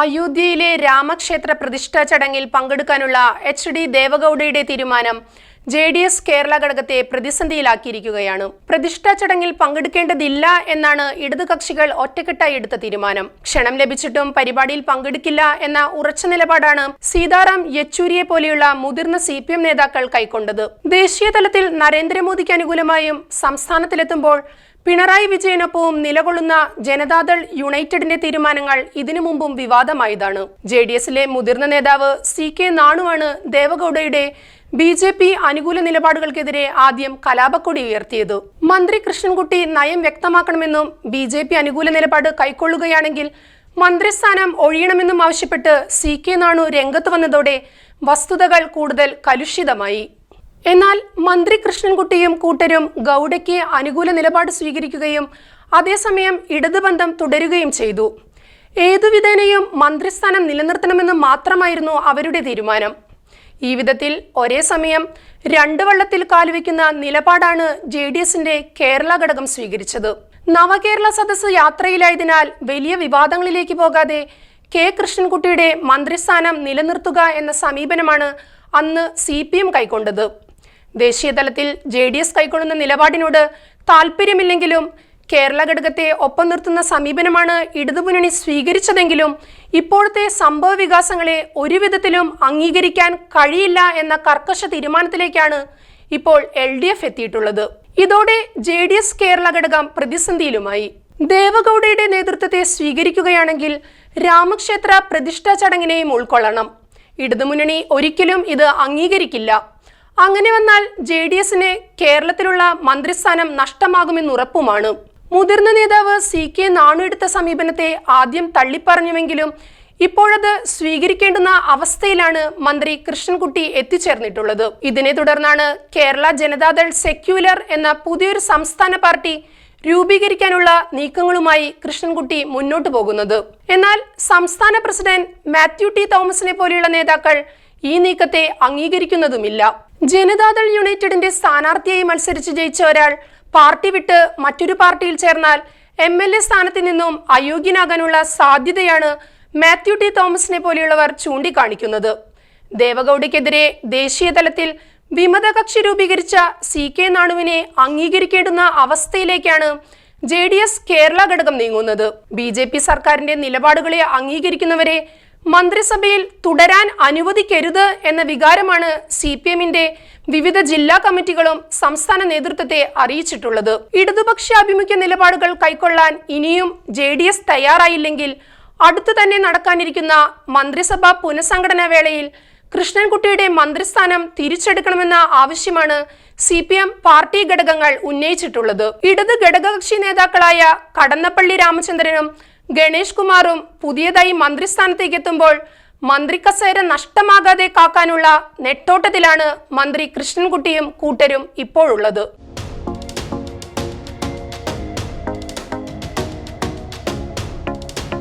അയോധ്യയിലെ രാമക്ഷേത്ര പ്രതിഷ്ഠാ ചടങ്ങിൽ പങ്കെടുക്കാനുള്ള എച്ച് ഡി ദേവഗൌഡയുടെ തീരുമാനം ജെ ഡി എസ് കേരള ഘടകത്തെ പ്രതിസന്ധിയിലാക്കിയിരിക്കുകയാണ്. പ്രതിഷ്ഠാ ചടങ്ങിൽ പങ്കെടുക്കേണ്ടതില്ല എന്നാണ് ഇടതു കക്ഷികൾ ഒറ്റക്കെട്ടായി എടുത്ത തീരുമാനം. ക്ഷണം ലഭിച്ചിട്ടും പരിപാടിയിൽ പങ്കെടുക്കില്ല എന്ന ഉറച്ച നിലപാടാണ് സീതാറാം യെച്ചൂരിയെ പോലെയുള്ള മുതിർന്ന സി പി എം നേതാക്കൾ കൈക്കൊണ്ടത്. ദേശീയ തലത്തിൽ നരേന്ദ്രമോദിക്ക് അനുകൂലമായും സംസ്ഥാനത്തിലെത്തുമ്പോൾ പിണറായി വിജയനൊപ്പവും നിലകൊള്ളുന്ന ജനതാദൾ യുണൈറ്റഡിന്റെ തീരുമാനങ്ങൾ ഇതിനു മുമ്പും വിവാദമായതാണ്. ജെ ഡി എസിലെ മുതിർന്ന നേതാവ് സി കെ നാണുവാണ് ദേവഗൌഡയുടെ ബി ജെ പി അനുകൂല നിലപാടുകൾക്കെതിരെ ആദ്യം കലാപക്കൊടി ഉയർത്തിയത്. മന്ത്രി കൃഷ്ണൻകുട്ടി നയം വ്യക്തമാക്കണമെന്നും ബി ജെ പി അനുകൂല നിലപാട് കൈക്കൊള്ളുകയാണെങ്കിൽ മന്ത്രിസ്ഥാനം ഒഴിയണമെന്നും ആവശ്യപ്പെട്ട് സി കെ നാണു രംഗത്ത് വന്നതോടെ വസ്തുതകൾ കൂടുതൽ കലുഷിതമായി. എന്നാൽ മന്ത്രി കൃഷ്ണൻകുട്ടിയും കൂട്ടരും ഗൗഡയ്ക്ക് അനുകൂല നിലപാട് സ്വീകരിക്കുകയും അതേസമയം ഇടതുബന്ധം തുടരുകയും ചെയ്തു. ഏതുവിധേനയും മന്ത്രിസ്ഥാനം നിലനിർത്തണമെന്ന് മാത്രമായിരുന്നു അവരുടെ തീരുമാനം. ഈ വിധത്തിൽ ഒരേ സമയം രണ്ട് വള്ളത്തിൽ കാലുവെക്കുന്ന നിലപാടാണ് ജെ ഡി എസിന്റെ കേരള ഘടകം സ്വീകരിച്ചത്. നവകേരള സദസ് യാത്രയിലായതിനാൽ വലിയ വിവാദങ്ങളിലേക്ക് പോകാതെ കെ കൃഷ്ണൻകുട്ടിയുടെ മന്ത്രിസ്ഥാനം നിലനിർത്തുക എന്ന സമീപനമാണ് അന്ന് സി കൈക്കൊണ്ടത്. ദേശീയ തലത്തിൽ ജെ ഡി എസ് കൈക്കൊള്ളുന്ന നിലപാടിനോട് താല്പര്യമില്ലെങ്കിലും കേരള ഘടകത്തെ ഒപ്പം നിർത്തുന്ന സമീപനമാണ് ഇടതുമുന്നണി സ്വീകരിച്ചതെങ്കിലും ഇപ്പോഴത്തെ സംഭവ വികാസങ്ങളെ ഒരു വിധത്തിലും അംഗീകരിക്കാൻ കഴിയില്ല എന്ന കർക്കശ തീരുമാനത്തിലേക്കാണ് ഇപ്പോൾ എൽ ഡി എഫ് എത്തിയിട്ടുള്ളത്. ഇതോടെ ജെ ഡി എസ് കേരള ഘടകം പ്രതിസന്ധിയിലുമായി. ദേവഗൌഡയുടെ നേതൃത്വത്തെ സ്വീകരിക്കുകയാണെങ്കിൽ രാമക്ഷേത്ര പ്രതിഷ്ഠാ ചടങ്ങിനെയും ഉൾക്കൊള്ളണം. ഇടതുമുന്നണി ഒരിക്കലും ഇത് അംഗീകരിക്കില്ല. അങ്ങനെ വന്നാൽ ജെ ഡി എസിന് കേരളത്തിലുള്ള മന്ത്രിസ്ഥാനം നഷ്ടമാകുമെന്ന് ഉറപ്പുമാണ്. മുതിർന്ന നേതാവ് സി കെ നാണു എടുത്ത സമീപനത്തെ ആദ്യം തള്ളിപ്പറഞ്ഞുവെങ്കിലും ഇപ്പോഴത് സ്വീകരിക്കേണ്ടുന്ന അവസ്ഥയിലാണ് മന്ത്രി കൃഷ്ണൻകുട്ടി എത്തിച്ചേർന്നിട്ടുള്ളത്. ഇതിനെ തുടർന്നാണ് കേരള ജനതാദൾ സെക്യുലർ എന്ന പുതിയൊരു സംസ്ഥാന പാർട്ടി രൂപീകരിക്കാനുള്ള നീക്കങ്ങളുമായി കൃഷ്ണൻകുട്ടി മുന്നോട്ടു പോകുന്നത്. എന്നാൽ സംസ്ഥാന പ്രസിഡന്റ് മാത്യു ടി തോമസിനെ പോലെയുള്ള നേതാക്കൾ ഈ നീക്കത്തെ അംഗീകരിക്കുന്നതുമില്ല. ജനതാദൾ യുണൈറ്റഡിന്റെ സ്ഥാനാർത്ഥിയായി മത്സരിച്ച് ജയിച്ച ഒരാൾ പാർട്ടി വിട്ട് മറ്റൊരു പാർട്ടിയിൽ ചേർന്നാൽ എം എൽ എ സ്ഥാനത്ത് നിന്നും അയോഗ്യനാകാനുള്ള സാധ്യതയാണ് മാത്യു ടി തോമസിനെ പോലെയുള്ളവർ ചൂണ്ടിക്കാണിക്കുന്നത്. ദേവഗൌഡയ്ക്കെതിരെ ദേശീയ തലത്തിൽ വിമത കക്ഷി രൂപീകരിച്ച സി കെ നാണുവിനെ അംഗീകരിക്കേണ്ടുന്ന അവസ്ഥയിലേക്കാണ് ജെ ഡി എസ് കേരള ഘടകം നീങ്ങുന്നത്. ബി ജെ പി സർക്കാരിന്റെ നിലപാടുകളെ അംഗീകരിക്കുന്നവരെ മന്ത്രിസഭയിൽ തുടരാൻ അനുവദിക്കരുത് എന്ന വികാരമാണ് സി പി എമ്മിന്റെ വിവിധ ജില്ലാ കമ്മിറ്റികളും സംസ്ഥാന നേതൃത്വത്തെ അറിയിച്ചിട്ടുള്ളത്. ഇടതുപക്ഷ ഇടതുപക്ഷാഭിമുഖ്യ നിലപാടുകൾ കൈക്കൊള്ളാൻ ഇനിയും ജെ ഡി എസ് തയ്യാറായില്ലെങ്കിൽ അടുത്തു തന്നെ നടക്കാനിരിക്കുന്ന മന്ത്രിസഭാ പുനഃസംഘടനാ വേളയിൽ കൃഷ്ണൻകുട്ടിയുടെ മന്ത്രിസ്ഥാനം തിരിച്ചെടുക്കണമെന്ന ആവശ്യമാണ് സി പി എം പാർട്ടി ഘടകങ്ങൾ ഉന്നയിച്ചിട്ടുള്ളത്. ഇടത് ഘടകകക്ഷി നേതാക്കളായ കടന്നപ്പള്ളി രാമചന്ദ്രനും ഗണേഷ് കുമാറും പുതിയതായി മന്ത്രിസ്ഥാനത്തേക്ക് എത്തുമ്പോൾ മന്ത്രി കസേര നഷ്ടമാകാതെ കാക്കാനുള്ള നെട്ടോട്ടത്തിലാണ് മന്ത്രി കൃഷ്ണൻകുട്ടിയും കൂട്ടരും ഇപ്പോഴുള്ളത്.